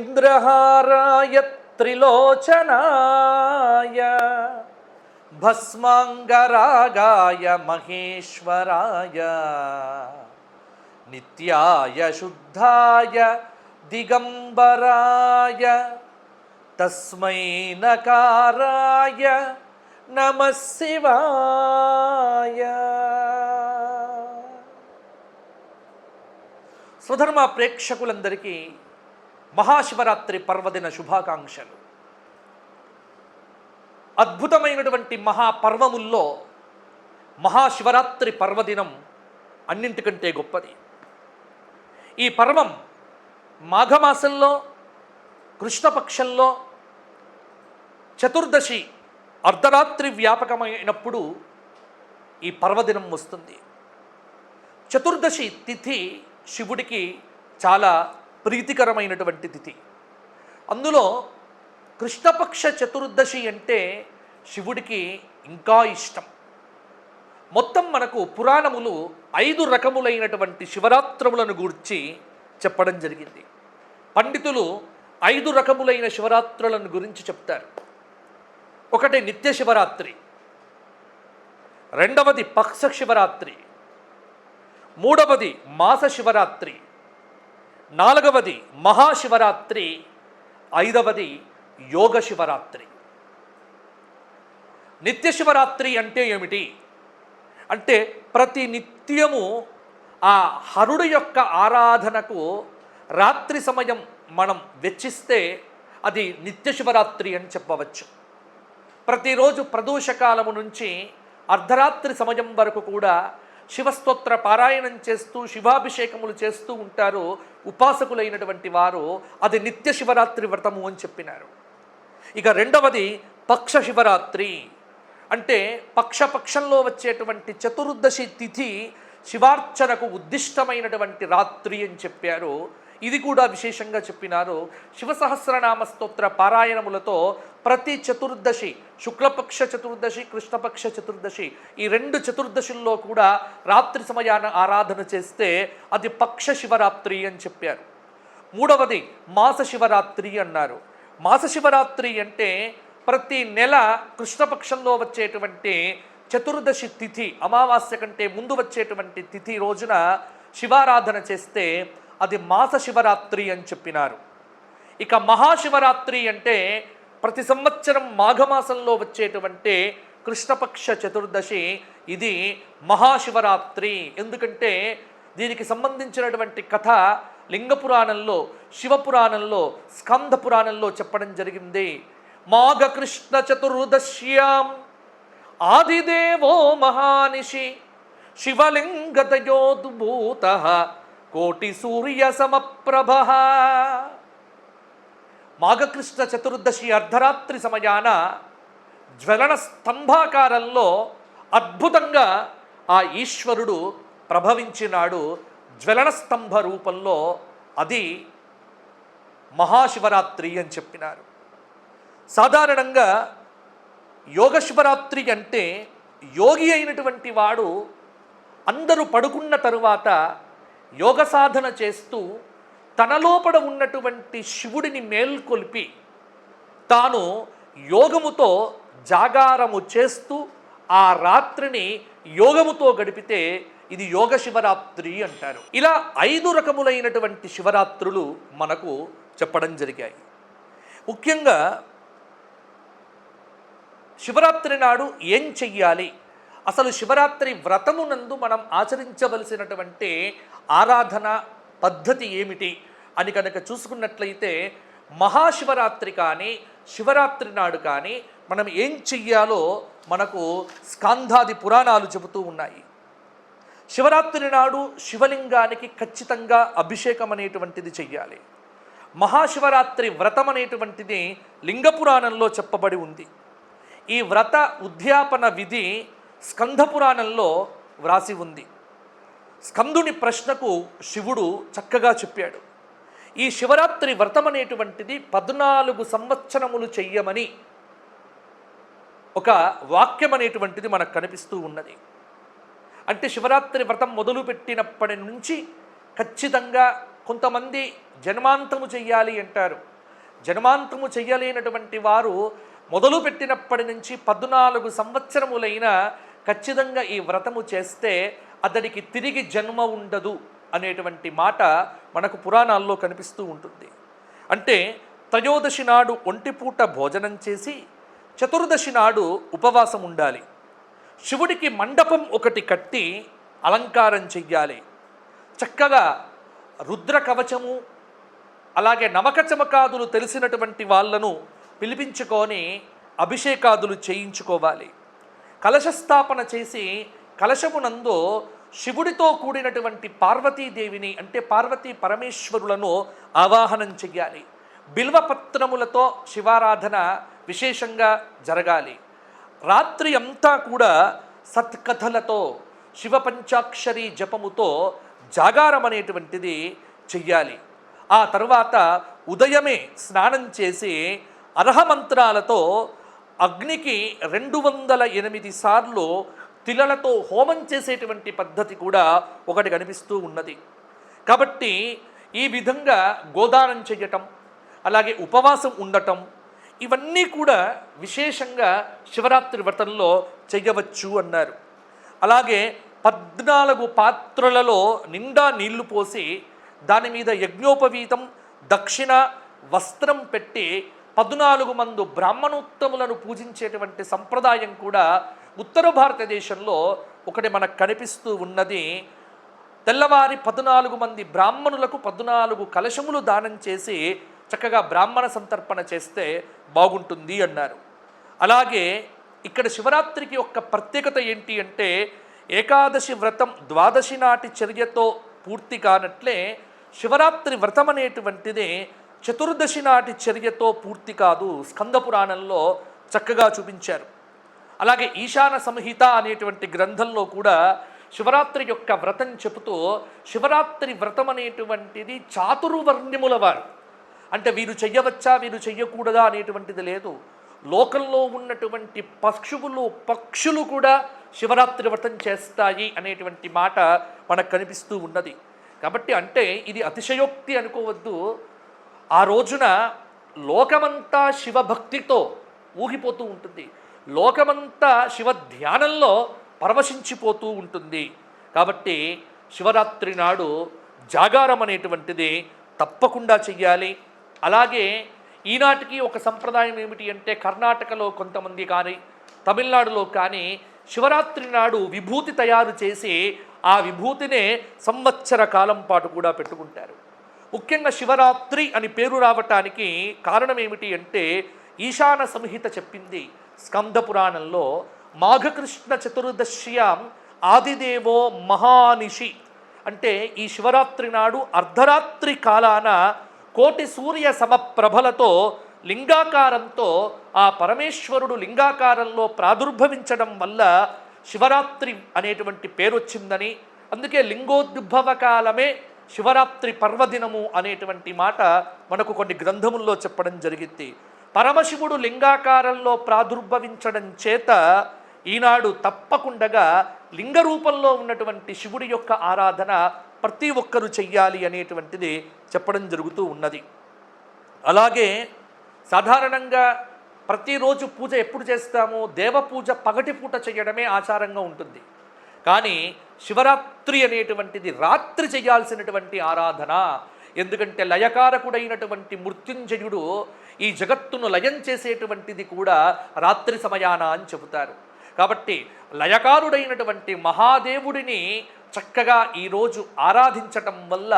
నాగేంద్రహారాయ త్రిలోచనాయ భస్మాంగరాగాయ మహేశ్వరాయ నిత్యాయ శుద్ధాయ దిగంబరాయ తస్మై నకారాయ నమ శివాయ. స్వధర్మ ప్రేక్షకులందరికీ మహాశివరాత్రి పర్వదిన శుభాకాంక్షలు. అద్భుతమైనటువంటి మహాపర్వముల్లో మహాశివరాత్రి పర్వదినం అన్నింటికంటే గొప్పది. ఈ పర్వం మాఘమాసంలో కృష్ణపక్షంలో చతుర్దశి అర్ధరాత్రి వ్యాపకమైనప్పుడు ఈ పర్వదినం వస్తుంది. చతుర్దశి తిథి శివుడికి చాలా ప్రీతికరమైనటువంటి తిథి. అందులో కృష్ణపక్ష చతుర్దశి అంటే శివుడికి ఇంకా ఇష్టం. మొత్తం మనకు పురాణములు ఐదు రకములైనటువంటి శివరాత్రములను గూర్చి చెప్పడం జరిగింది. పండితులు ఐదు రకములైన శివరాత్రులను గురించి చెప్తారు. ఒకటి నిత్య శివరాత్రి రెండవది పక్ష శివరాత్రి మూడవది మాస శివరాత్రి నాలుగవది మహాశివరాత్రి ఐదవది యోగ శివరాత్రి. నిత్య శివరాత్రి అంటే ఏమిటి? అంటే ప్రతి నిత్యము ఆ హరుడు యొక్క ఆరాధనకు రాత్రి సమయం మనం వెచ్చిస్తే అది నిత్య శివరాత్రి అని చెప్పవచ్చు. ప్రతిరోజు ప్రదోషకాలము నుంచి అర్ధరాత్రి సమయం వరకు కూడా శివస్తోత్ర పారాయణం చేస్తూ శివాభిషేకములు చేస్తూ ఉంటారు ఉపాసకులైనటువంటి వారు. అది నిత్య శివరాత్రి వ్రతము అని చెప్పినారు. ఇక రెండవది పక్ష శివరాత్రి. అంటే పక్షపక్షంలో వచ్చేటువంటి చతుర్దశి తిథి శివార్చనకు ఉద్దిష్టమైనటువంటి రాత్రి అని చెప్పారు. ఇది కూడా విశేషంగా చెప్పినారు శివసహస్రనామ స్తోత్ర పారాయణములతో ప్రతి చతుర్దశి శుక్లపక్ష చతుర్దశి కృష్ణపక్ష చతుర్దశి ఈ రెండు చతుర్దశుల్లో కూడా రాత్రి సమయాన ఆరాధన చేస్తే అది పక్ష శివరాత్రి అని చెప్పారు. మూడవది మాస శివరాత్రి అన్నారు. మాస శివరాత్రి అంటే ప్రతి నెల కృష్ణపక్షంలో వచ్చేటువంటి చతుర్దశి తిథి అమావాస్య కంటే ముందు వచ్చేటువంటి తిథి రోజున శివారాధన చేస్తే అది మాస శివరాత్రి అని చెప్పినారు. ఇక మహాశివరాత్రి అంటే ప్రతి సంవత్సరం మాఘమాసంలో వచ్చేటువంటి కృష్ణపక్ష చతుర్దశి. ఇది మహాశివరాత్రి ఎందుకంటే దీనికి సంబంధించినటువంటి కథ లింగపురాణంలో శివపురాణంలో స్కంద పురాణంలో చెప్పడం జరిగింది. మాఘకృష్ణ చతుర్దశ్యాం ఆదిదేవో మహానిషి శివలింగతయోద్భూత కోటి సూర్య సమప్రభ మాఘకృష్ణ చతుర్దశి అర్ధరాత్రి సమయాన జ్వలన స్తంభాకారంలో అద్భుతంగా ఆ ఈశ్వరుడు ప్రభవించినాడు జ్వలన స్తంభ రూపంలో. అది మహాశివరాత్రి అని చెప్పినారు. సాధారణంగా యోగ శివరాత్రి అంటే యోగి అయినటువంటి వాడు అందరూ పడుకున్న తరువాత యోగ సాధన చేస్తూ తనలోపడ ఉన్నటువంటి శివుడిని మేల్కొల్పి తాను యోగముతో జాగారము చేస్తూ ఆ రాత్రిని యోగముతో గడిపితే ఇది యోగ శివరాత్రి అంటారు. ఇలా ఐదు రకములైనటువంటి శివరాత్రులు మనకు చెప్పడం జరిగాయి. ముఖ్యంగా శివరాత్రి నాడు ఏం చెయ్యాలి? అసలు శివరాత్రి వ్రతమునందు మనం ఆచరించవలసినటువంటి ఆరాధన పద్ధతి ఏమిటి అని కనుక చూసుకున్నట్లయితే మహాశివరాత్రి కానీ శివరాత్రి నాడు కానీ మనం ఏం చెయ్యాలో మనకు స్కాంధాది పురాణాలు చెబుతూ ఉన్నాయి. శివరాత్రి నాడు శివలింగానికి ఖచ్చితంగా అభిషేకం అనేటువంటిది చెయ్యాలి. మహాశివరాత్రి వ్రతం అనేటువంటిది లింగపురాణంలో చెప్పబడి ఉంది. ఈ వ్రత ఉద్యాపన విధి స్కంధపురాణంలో వ్రాసి ఉంది. స్కందుని ప్రశ్నకు శివుడు చక్కగా చెప్పాడు. ఈ శివరాత్రి వ్రతం అనేటువంటిది పద్నాలుగు సంవత్సరములు చెయ్యమని ఒక వాక్యం అనేటువంటిది మనకు కనిపిస్తూ ఉన్నది. అంటే శివరాత్రి వ్రతం మొదలుపెట్టినప్పటి నుంచి ఖచ్చితంగా కొంతమంది జన్మాంతము చెయ్యాలి అంటారు. జన్మాంతము చెయ్యలేనటువంటి వారు మొదలుపెట్టినప్పటి నుంచి పద్నాలుగు సంవత్సరములైన ఖచ్చితంగా ఈ వ్రతము చేస్తే అతడికి తిరిగి జన్మ ఉండదు అనేటువంటి మాట మనకు పురాణాల్లో కనిపిస్తూ ఉంటుంది. అంటే త్రయోదశి నాడు ఒంటిపూట భోజనం చేసి చతుర్దశి నాడు ఉపవాసం ఉండాలి. శివుడికి మండపం ఒకటి కట్టి అలంకారం చెయ్యాలి. చక్కగా రుద్ర కవచము అలాగే నవకచమకాదులు తెలిసినటువంటి వాళ్ళను పిలిపించుకొని అభిషేకాదులు చేయించుకోవాలి. కలశస్థాపన చేసి కలశమునందు శివుడితో కూడినటువంటి పార్వతీదేవిని అంటే పార్వతీ పరమేశ్వరులను ఆవాహనం చెయ్యాలి. బిల్వపత్రములతో శివారాధన విశేషంగా జరగాలి. రాత్రి అంతా కూడా సత్కథలతో శివ పంచాక్షరి జపముతో జాగారం అనేటువంటిది చెయ్యాలి. ఆ తర్వాత ఉదయమే స్నానం చేసి అర్హమంత్రాలతో అగ్నికి రెండు వందల ఎనిమిది సార్లు తిలలతో హోమం చేసేటువంటి పద్ధతి కూడా ఒకటి కనిపిస్తూ ఉన్నది. కాబట్టి ఈ విధంగా గోదానం చేయటం అలాగే ఉపవాసం ఉండటం ఇవన్నీ కూడా విశేషంగా శివరాత్రి వ్రతంలో చేయవచ్చు అన్నారు. అలాగే పద్నాలుగు పాత్రలలో నిండా నీళ్ళు పోసి దాని మీద యజ్ఞోపవీతం దక్షిణ వస్త్రం పెట్టి పద్నాలుగు మంది బ్రాహ్మణోత్తములను పూజించేటువంటి సంప్రదాయం కూడా ఉత్తర భారతదేశంలో ఒకటి మనకు కనిపిస్తూ ఉన్నది. తెల్లవారి పద్నాలుగు మంది బ్రాహ్మణులకు పద్నాలుగు కలశములు దానం చేసి చక్కగా బ్రాహ్మణ సంతర్పణ చేస్తే బాగుంటుంది అన్నారు. అలాగే ఇక్కడ శివరాత్రికి యొక్క ప్రత్యేకత ఏంటి అంటే ఏకాదశి వ్రతం ద్వాదశి నాటి చర్యతో పూర్తి కానట్లే శివరాత్రి వ్రతం అనేటువంటిది చతుర్దశి నాటి చర్యతో పూర్తి కాదు స్కంద పురాణంలో చక్కగా చూపించారు. అలాగే ఈశాన సంహిత అనేటువంటి గ్రంథంలో కూడా శివరాత్రి యొక్క వ్రతం చెబుతూ శివరాత్రి వ్రతం అనేటువంటిది చాతుర్వర్ణ్యముల వారు. అంటే వీరు చెయ్యవచ్చా వీరు చెయ్యకూడదా అనేటువంటిది లేదు. లోకంలో ఉన్నటువంటి పక్షువులు పక్షులు కూడా శివరాత్రి వ్రతం చేస్తాయి అనేటువంటి మాట మనకు కనిపిస్తూ ఉన్నది. కాబట్టి అంటే ఇది అతిశయోక్తి అనుకోవద్దు. ఆ రోజున లోకమంతా శివభక్తితో ఊగిపోతూ ఉంటుంది. లోకమంతా శివ ధ్యానంలో పరవశించిపోతూ ఉంటుంది. కాబట్టి శివరాత్రి నాడు జాగారం అనేటువంటిది తప్పకుండా చెయ్యాలి. అలాగే ఈనాటికి ఒక సంప్రదాయం ఏమిటి అంటే కర్ణాటకలో కొంతమంది కానీ తమిళనాడులో కానీ శివరాత్రి నాడు విభూతి తయారు చేసి ఆ విభూతినే సంవత్సర కాలం పాటు కూడా పెట్టుకుంటారు. ముఖ్యంగా శివరాత్రి అని పేరు రావటానికి కారణం ఏమిటి అంటే ఈశాన సంహిత చెప్పింది. స్కంద పురాణంలో మాఘకృష్ణ చతుర్దశ్యాం ఆదిదేవో మహానిషి. అంటే ఈ శివరాత్రి నాడు అర్ధరాత్రి కాలాన కోటి సూర్య సమప్రభలతో లింగాకారంతో ఆ పరమేశ్వరుడు లింగాకారంలో ప్రాదుర్భవించడం వల్ల శివరాత్రి అనేటువంటి పేరు వచ్చిందని అందుకే లింగోద్భవ కాలమే శివరాత్రి పర్వదినము అనేటువంటి మాట మనకు కొన్ని గ్రంథముల్లో చెప్పడం జరిగింది. పరమశివుడు లింగాకారంలో ప్రాదుర్భవించడం చేత ఈనాడు తప్పకుండగా లింగ రూపంలో ఉన్నటువంటి శివుడి యొక్క ఆరాధన ప్రతి ఒక్కరూ చెయ్యాలి అనేటువంటిది చెప్పడం జరుగుతూ ఉన్నది. అలాగే సాధారణంగా ప్రతిరోజు పూజ ఎప్పుడు చేస్తామో దేవ పూజ పగటి పూట చేయడమే ఆచారంగా ఉంటుంది. కానీ శివరాత్రి అనేటువంటిది రాత్రి చేయాల్సినటువంటి ఆరాధన. ఎందుకంటే లయకారకుడైనటువంటి మృత్యుంజయుడు ఈ జగత్తును లయం చేసేటువంటిది కూడా రాత్రి సమయాన అని చెబుతారు. కాబట్టి లయకారుడైనటువంటి మహాదేవుడిని చక్కగా ఈరోజు ఆరాధించటం వల్ల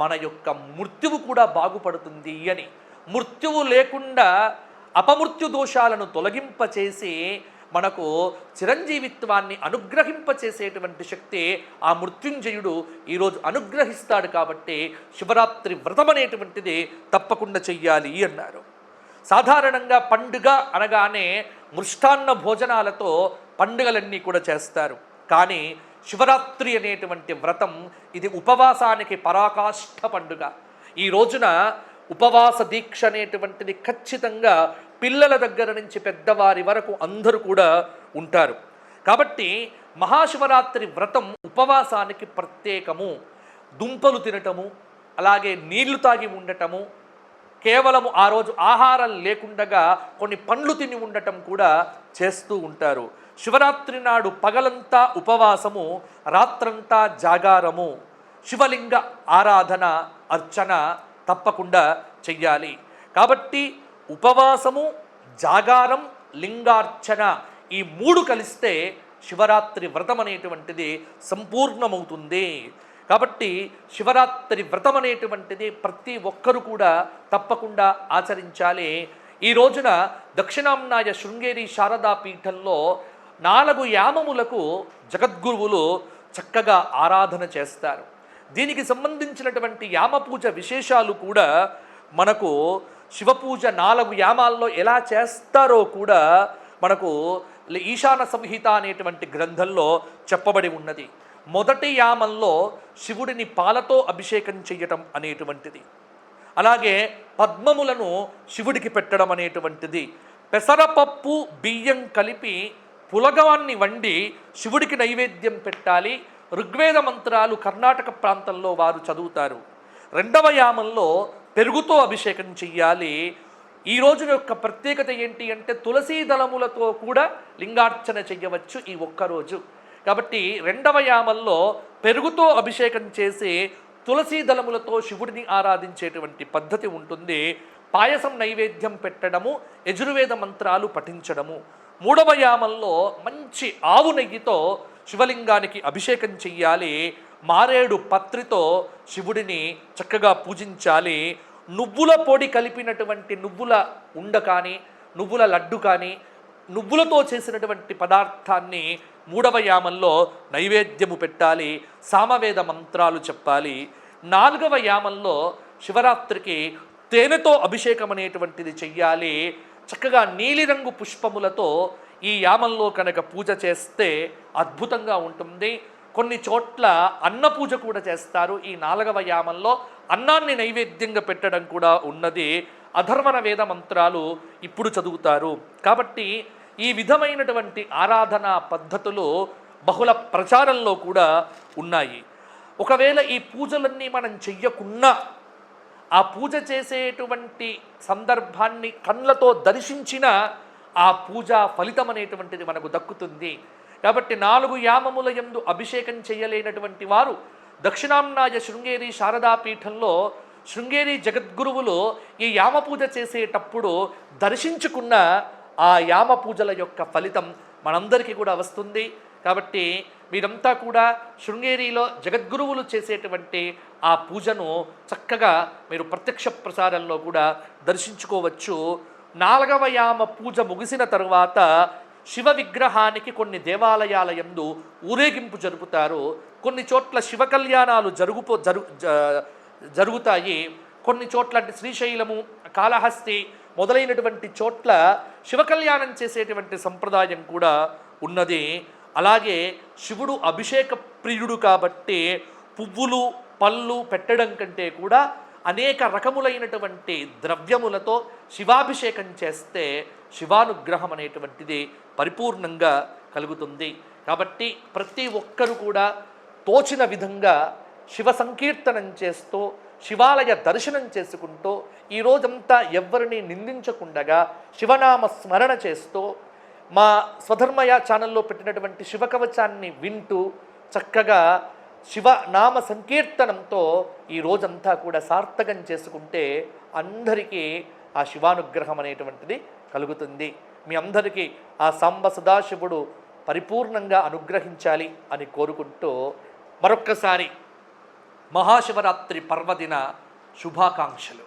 మన యొక్క మృత్యువు కూడా బాగుపడుతుంది అని. మృత్యువు లేకుండా అపమృత్యు దోషాలను తొలగింపచేసి మనకు చిరంజీవిత్వాన్ని అనుగ్రహింపచేసేటువంటి శక్తి ఆ మృత్యుంజయుడు ఈరోజు అనుగ్రహిస్తాడు కాబట్టి శివరాత్రి వ్రతం అనేటువంటిది తప్పకుండా చెయ్యాలి అన్నారు. సాధారణంగా పండుగ అనగానే మృష్టాన్న భోజనాలతో పండుగలన్నీ కూడా చేస్తారు. కానీ శివరాత్రి అనేటువంటి వ్రతం ఇది ఉపవాసానికి పరాకాష్ఠ పండుగ. ఈ రోజున ఉపవాస దీక్ష అనేటువంటిది ఖచ్చితంగా పిల్లల దగ్గర నుంచి పెద్దవారి వరకు అందరూ కూడా ఉంటారు. కాబట్టి మహాశివరాత్రి వ్రతం ఉపవాసానికి ప్రత్యేకము. దుంపలు తినటము అలాగే నీళ్ళు తాగి ఉండటము కేవలము ఆ రోజు ఆహారం లేకుండగా కొన్ని పండ్లు తిని ఉండటం కూడా చేస్తూ ఉంటారు. శివరాత్రి నాడు పగలంతా ఉపవాసము రాత్రంతా జాగారము. శివలింగ ఆరాధన అర్చన తప్పకుండా చెయ్యాలి. కాబట్టి ఉపవాసము జాగారం లింగార్చన ఈ మూడు కలిస్తే శివరాత్రి వ్రతం అనేటువంటిది సంపూర్ణమవుతుంది. కాబట్టి శివరాత్రి వ్రతం అనేటువంటిది ప్రతి ఒక్కరు కూడా తప్పకుండా ఆచరించాలి. ఈ రోజున దక్షిణాంనాయ శృంగేరి శారదా పీఠంలో నాలుగు యామములకు జగద్గురువులు చక్కగా ఆరాధన చేస్తారు. దీనికి సంబంధించినటువంటి యామ పూజ విశేషాలు కూడా మనకు శివపూజ నాలుగు యామాల్లో ఎలా చేస్తారో కూడా మనకు ఈశాన సంహిత అనేటువంటి గ్రంథంలో చెప్పబడి ఉన్నది. మొదటి యామంలో శివుడిని పాలతో అభిషేకం చేయటం అనేటువంటిది. అలాగే పద్మములను శివుడికి పెట్టడం అనేటువంటిది. పెసరపప్పు బియ్యం కలిపి పులగవాన్ని వండి శివుడికి నైవేద్యం పెట్టాలి. ఋగ్వేద మంత్రాలు కర్ణాటక ప్రాంతంలో వారు చదువుతారు. రెండవ యామంలో పెరుగుతో అభిషేకం చెయ్యాలి. ఈ రోజు యొక్క ప్రత్యేకత ఏంటి అంటే తులసీ దళములతో కూడా లింగార్చన చెయ్యవచ్చు ఈ ఒక్కరోజు కాబట్టి రెండవ యామంలో పెరుగుతో అభిషేకం చేసి తులసీ దళములతో శివుడిని ఆరాధించేటువంటి పద్ధతి ఉంటుంది. పాయసం నైవేద్యం పెట్టడము యజుర్వేద మంత్రాలు పఠించడము. మూడవ యామంలో మంచి ఆవు నెయ్యితో శివలింగానికి అభిషేకం చెయ్యాలి. మారేడు పత్రితో శివుడిని చక్కగా పూజించాలి. నువ్వుల పొడి కలిపినటువంటి నువ్వుల ఉండ కానీ నువ్వుల లడ్డు కానీ నువ్వులతో చేసినటువంటి పదార్థాన్ని మూడవ యామంలో నైవేద్యము పెట్టాలి. సామవేద మంత్రాలు చెప్పాలి. నాలుగవ యామంలో శివరాత్రికి తేనెతో అభిషేకం అనేటువంటిది చెయ్యాలి. చక్కగా నీలిరంగు పుష్పములతో ఈ యామంలో కనుక పూజ చేస్తే అద్భుతంగా ఉంటుంది. కొన్ని చోట్ల అన్న పూజ కూడా చేస్తారు. ఈ నాలుగవ యామంలో అన్నాన్ని నైవేద్యంగా పెట్టడం కూడా ఉన్నది. అధర్వణ వేద మంత్రాలు ఇప్పుడు చదువుతారు. కాబట్టి ఈ విధమైనటువంటి ఆరాధనా పద్ధతులు బహుళ ప్రచారంలో కూడా ఉన్నాయి. ఒకవేళ ఈ పూజలన్నీ మనం చెయ్యకున్నా ఆ పూజ చేసేటువంటి సందర్భాన్ని కళ్ళతో దర్శించిన ఆ పూజ ఫలితం అనేటువంటిది మనకు దక్కుతుంది. కాబట్టి నాలుగు యామముల ఎందు అభిషేకం చేయలేనటువంటి వారు దక్షిణాంనాయ శృంగేరి శారదా పీఠంలో శృంగేరి జగద్గురువులు ఈ యామ పూజ చేసేటప్పుడు దర్శించుకున్న ఆ యామ పూజల యొక్క ఫలితం మనందరికీ కూడా వస్తుంది. కాబట్టి మీరంతా కూడా శృంగేరిలో జగద్గురువులు చేసేటువంటి ఆ పూజను చక్కగా మీరు ప్రత్యక్ష ప్రసారంలో కూడా దర్శించుకోవచ్చు. నాలుగవ యామ పూజ ముగిసిన తరువాత శివ విగ్రహానికి కొన్ని దేవాలయాల యందు ఊరేగింపు జరుపుతారు. కొన్ని చోట్ల శివ కళ్యాణాలు జరుగుపో జరు జ- జరుగుతాయి. కొన్ని చోట్ల అంటే శ్రీశైలము కాళహస్తి మొదలైనటువంటి చోట్ల శివ కళ్యాణం చేసేటువంటి సంప్రదాయం కూడా ఉన్నది. అలాగే శివుడు అభిషేక ప్రియుడు కాబట్టి పువ్వులు పళ్ళు పెట్టడం కంటే కూడా అనేక రకములైనటువంటి ద్రవ్యములతో శివాభిషేకం చేస్తే శివానుగ్రహం అనేటువంటిది పరిపూర్ణంగా కలుగుతుంది. కాబట్టి ప్రతి ఒక్కరు కూడా తోచిన విధంగా శివ సంకీర్తనం చేస్తూ శివాలయ దర్శనం చేసుకుంటూ ఈ రోజంతా ఎవ్వరిని నిందించకుండగా శివనామ స్మరణ చేస్తూ మా స్వధర్మయ ఛానల్లో పెట్టినటువంటి శివకవచాన్ని వింటూ చక్కగా శివనామ సంకీర్తనంతో ఈ రోజంతా కూడా సార్థకం చేసుకుంటే అందరికీ ఆ శివానుగ్రహం అనేటువంటిది కలుగుతుంది. మీ అందరికీ ఆ సాంబ సదాశివుడు పరిపూర్ణంగా అనుగ్రహించాలి అని కోరుకుంటూ మరొక్కసారి మహాశివరాత్రి పర్వదిన శుభాకాంక్షలు.